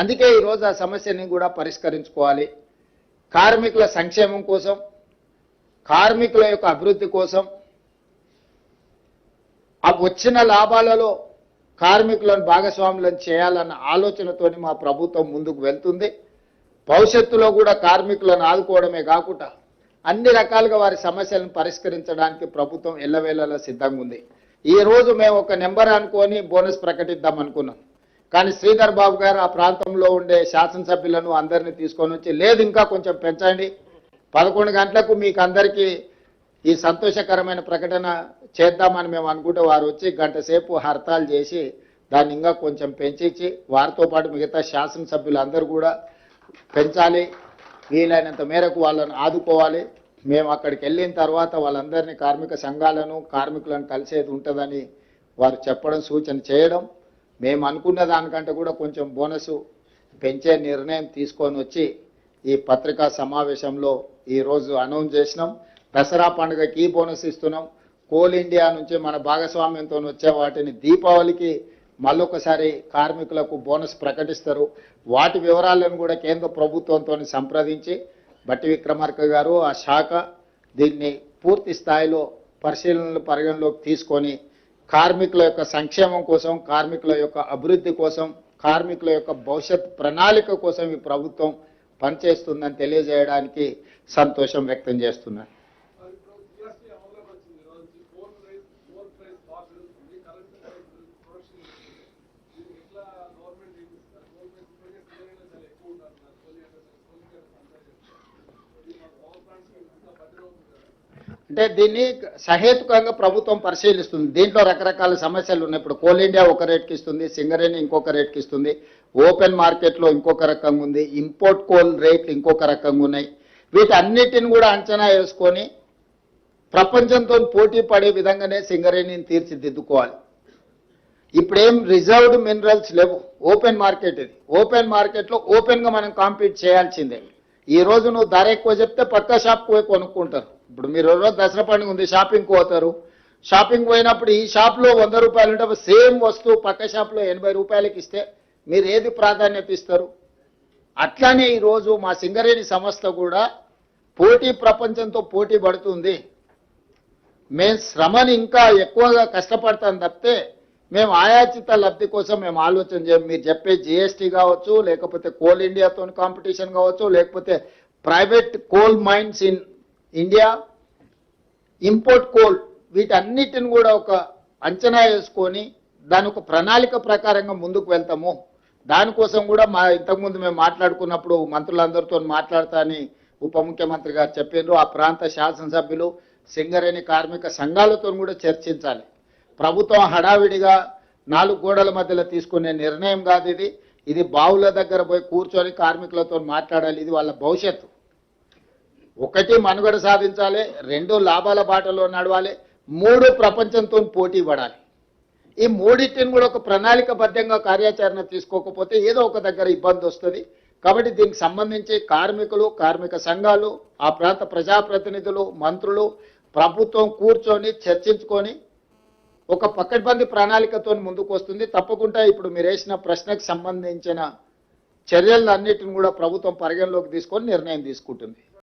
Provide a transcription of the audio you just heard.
అందుకే ఈరోజు ఆ సమస్యని కూడా పరిష్కరించుకోవాలి. కార్మికుల సంక్షేమం కోసం కార్మికుల యొక్క అభివృద్ధి కోసం ఆ వచ్చిన లాభాలలో కార్మికులను భాగస్వాములను చేయాలన్న ఆలోచనతోని మా ప్రభుత్వం ముందుకు వెళ్తుంది. భవిష్యత్తులో కూడా కార్మికులను ఆదుకోవడమే కాకుండా అన్ని రకాలుగా వారి సమస్యలను పరిష్కరించడానికి ప్రభుత్వం ఎల్లవేళలా సిద్ధంగా ఉంది ఈ రోజు మేము ఒక నెంబర్ అనుకొని బోనస్ ప్రకటిద్దాం అనుకున్నాం. కానీ శ్రీధర్ బాబు గారు ఆ ప్రాంతంలో ఉండే శాసనసభ్యులను అందరినీ తీసుకొని వచ్చి లేదు ఇంకా కొంచెం పెంచండి. పదకొండు గంటలకు మీకు అందరికీ ఈ సంతోషకరమైన ప్రకటన చేద్దామని మేము అనుకుంటే వారు వచ్చి గంట సేపు హర్తాలు చేసి దాన్ని ఇంకా కొంచెం పెంచిచ్చి వారితో పాటు మిగతా శాసనసభ్యులందరూ కూడా పెంచాలి. వీలైనంత మేరకు వాళ్ళని ఆదుకోవాలి. మేము అక్కడికి వెళ్ళిన తర్వాత వాళ్ళందరినీ కార్మిక సంఘాలను కార్మికులను కలిసేది ఉంటుందని వారు చెప్పడం సూచన చేయడం మేము అనుకున్న దానికంటే కూడా కొంచెం బోనస్ పెంచే నిర్ణయం తీసుకొని వచ్చి ఈ పత్రికా సమావేశంలో ఈరోజు అనౌన్స్ చేసినాం. దసరా పండుగకి బోనస్ ఇస్తున్నాం. కోల్ ఇండియా నుంచి మన భాగస్వామ్యంతో వచ్చే వాటిని దీపావళికి మళ్ళొకసారి కార్మికులకు బోనస్ ప్రకటిస్తారు. వాటి వివరాలను కూడా కేంద్ర ప్రభుత్వంతో సంప్రదించి బట్టి విక్రమార్క గారు ఆ శాఖ దీన్ని పూర్తి స్థాయిలో పరిశీలనలు పరిగణలోకి తీసుకొని కార్మికుల యొక్క సంక్షేమం కోసం కార్మికుల యొక్క అభివృద్ధి కోసం కార్మికుల యొక్క భవిష్యత్ ప్రణాళిక కోసం ఈ ప్రభుత్వం పనిచేస్తుందని తెలియజేయడానికి సంతోషం వ్యక్తం చేస్తున్నాను అంటే దీన్ని సహేతుకంగా ప్రభుత్వం పరిశీలిస్తుంది. దీంట్లో రకరకాల సమస్యలు ఉన్నాయి. ఇప్పుడు కోల్ ఇండియా ఒక రేట్కి ఇస్తుంది సింగరేణి ఇంకొక రేట్కి ఇస్తుంది ఓపెన్ మార్కెట్లో ఇంకొక రకంగా ఉంది ఇంపోర్ట్ కోల్ రేట్లు ఇంకొక రకంగా ఉన్నాయి. వీటన్నిటిని కూడా అంచనా వేసుకొని ప్రపంచంతో పోటీ పడే విధంగానే సింగరేణిని తీర్చిదిద్దుకోవాలి. ఇప్పుడేం రిజర్వ్డ్ మినరల్స్ లేవు. ఓపెన్ మార్కెట్ ఇది. ఓపెన్ మార్కెట్లో ఓపెన్గా మనం కాంపీట్ చేయాల్సిందే. ఈ రోజు నువ్వు ధర ఎక్కువ చెప్తే పక్క షాప్కి పోయి కొనుక్కుంటారు. ఇప్పుడు మీరు రోజు దసరా పండుగ ఉంది షాపింగ్ పోతారు. షాపింగ్ పోయినప్పుడు ఈ షాప్లో వంద రూపాయలు ఉంటే సేమ్ వస్తువు పక్క షాప్లో ఎనభై రూపాయలకి ఇస్తే మీరు ఏది ప్రాధాన్యత ఇస్తారు? అట్లానే ఈరోజు మా సింగరేణి సంస్థ కూడా పోటీ ప్రపంచంతో పోటీ పడుతుంది. మేము శ్రమని ఇంకా ఎక్కువగా కష్టపడతాం తప్పితే మేము ఆయాచిత లబ్ధి కోసం మేము ఆలోచన చేయం. మీరు చెప్పే జిఎస్టీ కావచ్చు లేకపోతే కోల్ ఇండియాతో కాంపిటీషన్ కావచ్చు లేకపోతే private coal mines in India import coal వీటన్నిటిని కూడా ఒక అంచనా వేసుకొని దాని ఒక ప్రణాళిక ప్రకారంగా ముందుకు వెళ్తాము. దానికోసం కూడా మా ఇంతకుముందు మేము మాట్లాడుకున్నప్పుడు మంత్రులందరితో మాట్లాడతానని ఉప ముఖ్యమంత్రి గారు చెప్పిండ్రు. ఆ ప్రాంత శాసనసభ్యులు సింగరేణి కార్మిక సంఘాలతో కూడా చర్చించాలి. ప్రభుత్వం హడావిడిగా నాలుగు గోడల మధ్యలో తీసుకునే నిర్ణయం కాదు ఇది. ఇది బావుల దగ్గర పోయి కూర్చొని కార్మికులతో మాట్లాడాలి. ఇది వాళ్ళ భవిష్యత్తు. ఒకటి మనుగడ సాధించాలి రెండు లాభాల బాటలో నడవాలి మూడు ప్రపంచంతో పోటీ పడాలి. ఈ మూడింటిని కూడా ఒక ప్రణాళికబద్ధంగా కార్యాచరణ తీసుకోకపోతే ఏదో ఒక దగ్గర ఇబ్బంది వస్తుంది. కాబట్టి దీనికి సంబంధించి కార్మికులు కార్మిక సంఘాలు ఆ ప్రాంత ప్రజాప్రతినిధులు మంత్రులు ప్రభుత్వం కూర్చొని చర్చించుకొని ఒక పకడ్బందీ ప్రణాళికతో ముందుకు వస్తుంది. తప్పకుండా ఇప్పుడు మీరు వేసిన ప్రశ్నకు సంబంధించిన చర్యలన్నిటిని కూడా ప్రభుత్వం పరిగణలోకి తీసుకొని నిర్ణయం తీసుకుంటుంది.